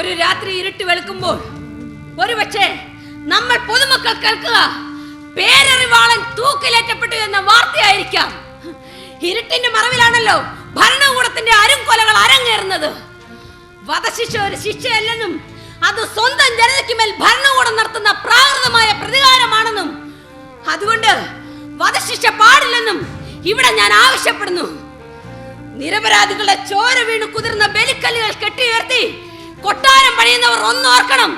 ഒരു രാത്രി ഇരുട്ട് വെളുക്കുമ്പോൾ ഒരുപക്ഷെ നമ്മൾ പൊതുമക്കൾ കേൾക്കുക. പേരറിവാളൻ തൂക്കിലേറ്റപ്പെട്ടു എന്ന വാർത്തയായിരിക്കാം. ഇരുട്ടിന്റെ മറവിലാണല്ലോ ഭരണകൂടത്തിന്റെ അരുംകൊലകൾ അരങ്ങേറുന്നത്. വധശിക്ഷ ഒരു ശിക്ഷയല്ലെന്നും അത് സ്വന്തം ജനതയ്ക്ക് മേൽ ഭരണകൂടം നടത്തുന്ന പ്രാകൃതമായ പ്രതികാരമാണെന്നും അതുകൊണ്ട് വധശിക്ഷ പാടില്ലെന്നും ഇവിടെ ഞാൻ ആവശ്യപ്പെടുന്നു. നിരപരാധികളുടെ ചോര വീണ് കുതിർന്ന ബലിക്കല്ലുകൾ കെട്ടിയുയർത്തി കൊട്ടാരം പണിയുന്നവർ ഒന്നോർക്കണം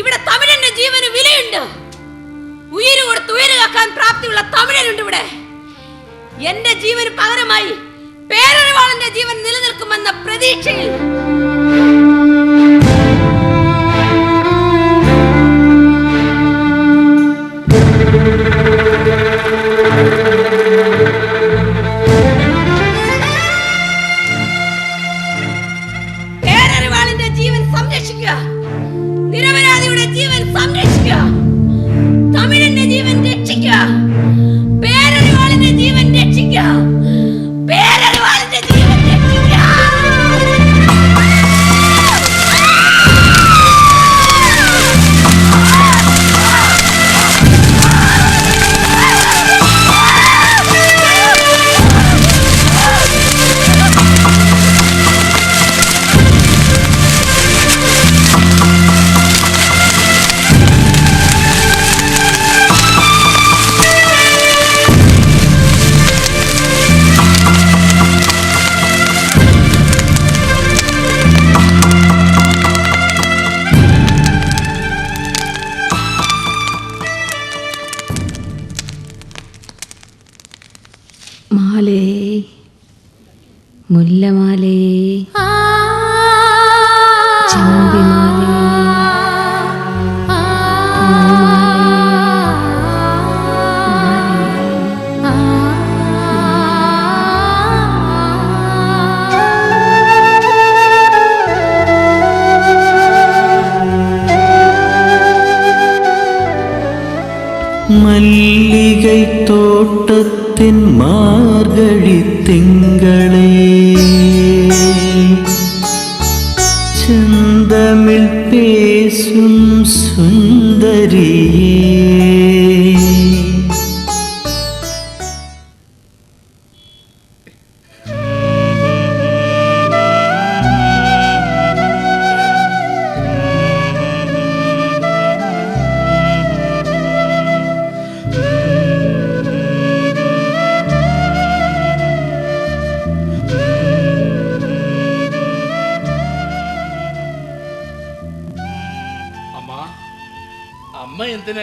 ഇവിടെ തമിഴന്റെ ജീവന് വിലയുണ്ട്. ഉയിര് കൊടുത്ത് ഉയര് കാക്കാൻ പ്രാപ്തിയുള്ള തമിഴനുണ്ട് ഇവിടെ. എന്റെ ജീവന് പകരമായി പേരറിവാളന്റെ ജീവൻ നിലനിൽക്കുമെന്ന പ്രതീക്ഷയിൽ നീലമാലേ മല്ലികൈ മല്ലികൈത്തോട്ടത്തിൻ മാർഗഴി തിങ്കളേ. திங்களே செந்தமிழ் பேசும் சுந்தரியே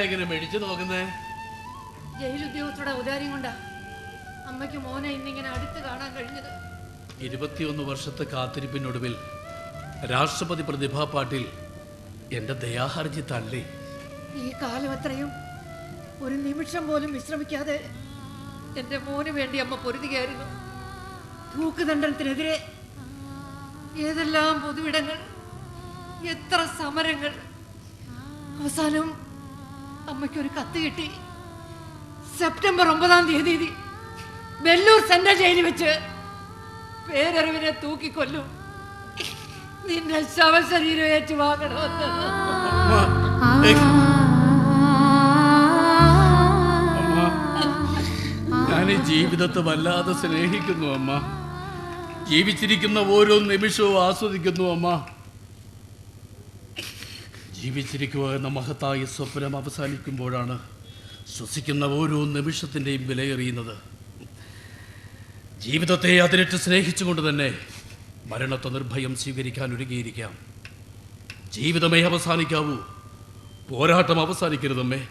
ഇങ്ങനെ മെടിച്ചു നോക്കുന്നേ? ജയിൽ ഉദ്യോഗസ്ഥരുടെ ഉദാരി കൊണ്ടാ അമ്മയ്ക്ക് മോനെ ഇന്നിങ്ങനെ അടുത്ത് കാണാൻ കഴിഞ്ഞത്. ഇരുപത്തിയൊന്ന് വർഷത്തെ കാത്തിരിപ്പിനൊടുവിൽ രാഷ്ട്രപതി പ്രതിഭാ പാട്ടിൽ എന്റെ ദയാഹർജി തള്ളി ഈ കാലം അത്രയും ഒരു നിമിഷം പോലും വിശ്രമിക്കാതെ എന്റെ മോന് വേണ്ടി അമ്മ പൊരുതുകയായിരുന്നു തൂക്കുദണ്ഡനത്തിനെതിരെ ഏതെല്ലാം പൊതുവിടങ്ങൾ എത്ര സമരങ്ങൾ അവസാനം അമ്മയ്ക്കൊരു കത്ത് കിട്ടി. സെപ്റ്റംബർ ഒമ്പതാം തീയതി വെല്ലൂർ സെൻട്രൽ ജയിലിൽ വെച്ച് പേരറിവിനെ തൂക്കിക്കൊല്ലും. നിന്റെ ശവശരീരം ഏറ്റുവാങ്ങണമെന്ന് ജീവിതത്തെ വല്ലാതെ സ്നേഹിക്കുന്നു അമ്മ. ജീവിച്ചിരിക്കുന്ന ഓരോ നിമിഷവും ആസ്വദിക്കുന്നു അമ്മ. ജീവിച്ചിരിക്കുക എന്ന മഹത്തായ സ്വപ്നം അവസാനിക്കുമ്പോഴാണ് ശ്വസിക്കുന്ന ഓരോ നിമിഷത്തിന്റെയും വിലയെറിയുന്നത്. ജീവിതത്തെ അതിലിട്ട് സ്നേഹിച്ചുകൊണ്ട് തന്നെ മരണത്തെ നിർഭയം സ്വീകരിക്കാൻ ഒരുങ്ങിയിരിക്കാം. ജീവിതമേ അവസാനിക്കാവൂ. പോരാട്ടം അവസാനിക്കരുതമ്മേ.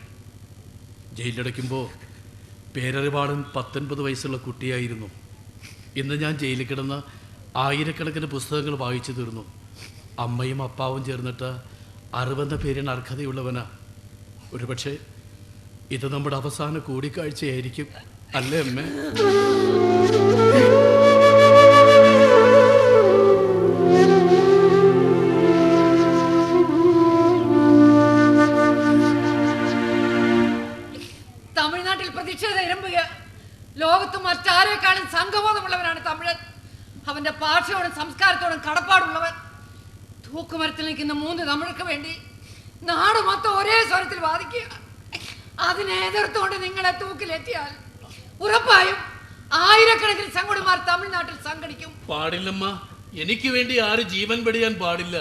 ജയിലിലടയ്ക്കുമ്പോൾ പേരറിവാളൻ പത്തൊൻപത് വയസ്സുള്ള കുട്ടിയായിരുന്നു. ഇന്ന് ഞാൻ ജയിലിൽ കിടന്ന് ആയിരക്കണക്കിന് പുസ്തകങ്ങൾ വായിച്ചു തീർന്നു. അമ്മയും അപ്പാവും ചേർന്നിട്ട് അറുപന്ന പേരിന് അർഹതയുള്ളവനാ. ഒരുപക്ഷെ ഇത് നമ്മുടെ അവസാന കൂടിക്കാഴ്ചയായിരിക്കും. അല്ലേ അമ്മ? തമിഴ്നാട്ടിൽ പ്രതിഷേധ ഇരമ്പുക. ലോകത്ത് മറ്റാരെക്കാളും സംഘബോധമുള്ളവനാണ് തമിഴൻ. അവന്റെ ഭാഷയോടും സംസ്കാരത്തോടും കടപ്പാടുള്ളവൻ പൂക്കുമരത്തിൽ നിൽക്കുന്ന മൂന്ന് നമ്മൾക്ക് വേണ്ടി നാട് മൊത്തം ഒരേ സ്വരത്തിൽ വാദിക്കുക. അതിനെ എതിർത്തുകൊണ്ട് നിങ്ങളെ തൂക്കിലെത്തിയാൽ ഉറപ്പായും ആയിരക്കണക്കിന് സംഘടനമാർ തമിഴ്നാട്ടിൽ സംഘടിക്കും. പാടില്ലമ്മ എനിക്ക് വേണ്ടി ആര് ജീവൻ പെടിയാൻ പാടില്ല.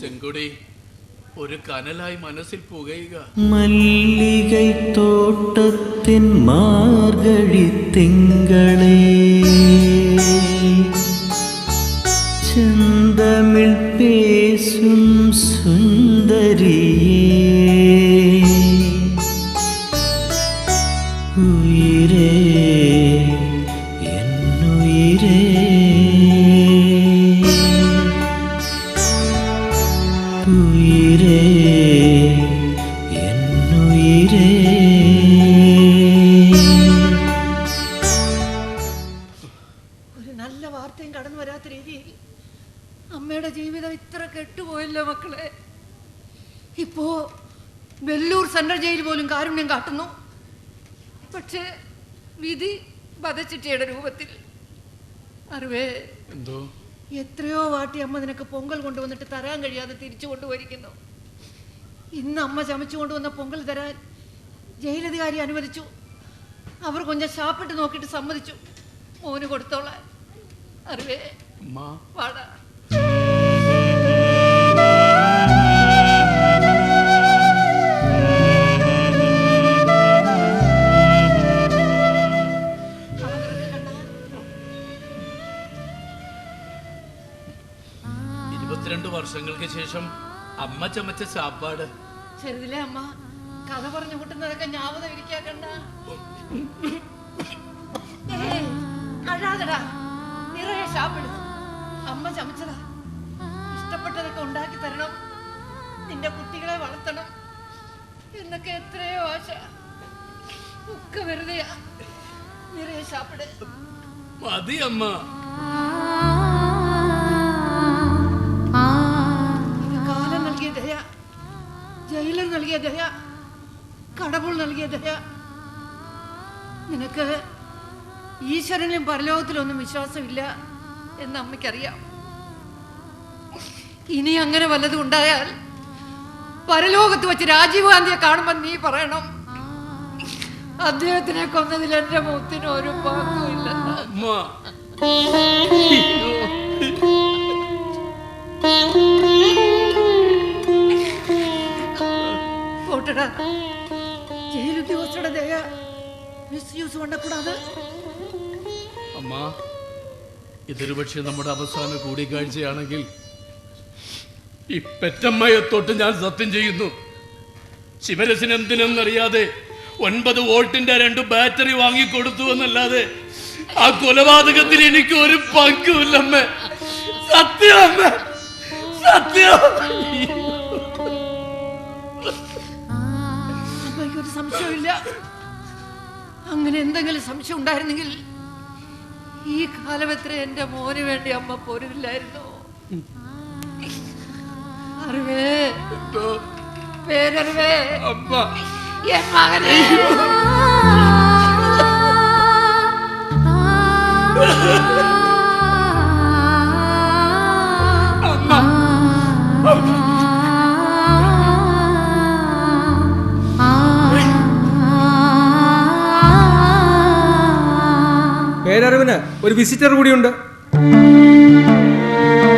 ചെങ്കുടി ഒരു കനലായി മനസ്സിൽ പുകയുക. മല്ലികൈ തോട്ടത്തിൻ മാർഗഴി തിങ്കളേ. ഉയരേ എന്നുയരേ. ഉയരേ എന്നുയരേ. ഒരു നല്ല വാർത്തയും കടന്നു വരാത്ത രീതിയിൽ അമ്മയുടെ ജീവിതം ഇത്ര കെട്ടുപോയല്ലോ മക്കളെ. ഇപ്പോ വെല്ലൂർ സെൻട്രൽ ജയിൽ പോലും കാരുണ്യം കാട്ടുന്നു. പക്ഷേ വിധി വധച്ചിട്ടിയുടെ രൂപത്തിൽ. അറിവേ എന്തോ? എത്രയോ വാട്ടി അമ്മ നിനക്ക് പൊങ്കൽ കൊണ്ടുവന്നിട്ട് തരാൻ കഴിയാതെ തിരിച്ചു കൊണ്ടുപോയിരിക്കുന്നു. ഇന്ന് അമ്മ ചമച്ചു കൊണ്ടുവന്ന പൊങ്കൽ തരാൻ ജയിലധികാരി അനുവദിച്ചു. അവർ കൊഞ്ചം ശാപ്പിട്ട് നോക്കിയിട്ട് സമ്മതിച്ചു. മോന് കൊടുത്തോളാൻ. അറിവേ വാടാ. ഇരുപത്തിരണ്ട് വർഷങ്ങൾക്ക് ശേഷം അമ്മ ചമച്ച സാപ്പാട് ചെറുതിലെ അമ്മ കഥ പറഞ്ഞു കൂട്ടുന്നതൊക്കെ ഞാവത ഇരിക്കാക്കണ്ട ഏയ്, അഴാതെടാ നിറയെ ശാപ്പിടും അമ്മ ചമച്ചതാ. ഇഷ്ടപ്പെട്ടതൊക്കെ ഉണ്ടാക്കി തരണം. നിന്റെ കുട്ടികളെ വളർത്തണം. എന്നൊക്കെ എത്രയോ ആശ. ഒക്കെ വെറുതെയാ. നിറയെ ശാപ്പിട് മതി അമ്മ. ജയിലർ നൽകിയ ദയ കടവുൾ നൽകിയ ദയ. നിനക്ക് ഈശ്വരനിലും പരലോകത്തിലൊന്നും വിശ്വാസമില്ല എന്ന് അമ്മയ്ക്കറിയാം. ഇനി അങ്ങനെ വല്ലതും ഉണ്ടായാൽ പരലോകത്ത് വെച്ച് രാജീവ് ഗാന്ധിയെ കാണുമ്പോൾ നീ പറയണം. അദ്ദേഹത്തിനെ കൊന്നതിൽ എന്റെ മുത്തിന് ഒരു പങ്കുമില്ലെന്ന് അമ്മ. പോയിട്ടടാ ജയിൽ ഉദ്യോഗസ്ഥരുടെ ദയ. മിസ്യൂസ് കൊണ്ടക്കൂടാതെ അമ്മ ഇതൊരു പക്ഷേ നമ്മുടെ അവസാന കൂടിക്കാഴ്ചയാണെങ്കിൽ ഈ പെറ്റമ്മയെ തൊട്ട് ഞാൻ സത്യം ചെയ്യുന്നു. ശിവരസിന് എന്തിനെന്നറിയാതെ ഒൻപത് വോൾട്ടിന്റെ രണ്ട് ബാറ്ററി വാങ്ങിക്കൊടുത്തു എന്നല്ലാതെ ആ കൊലപാതകത്തിൽ എനിക്ക് ഒരു പങ്കുമില്ലമ്മേ. സത്യം സത്യം. സംശയമില്ല അങ്ങനെ എന്തെങ്കിലും സംശയം ഉണ്ടായിരുന്നെങ്കിൽ ഈ കാലം എത്ര എന്റെ മോന് വേണ്ടി അമ്മ പോരുന്നില്ലായിരുന്നോ? അറിവേ പേരറിവേ അമ്മ. എൻ മകനെ. പേരറിവിന് ഒരു വിസിറ്റർ കൂടിയുണ്ട്.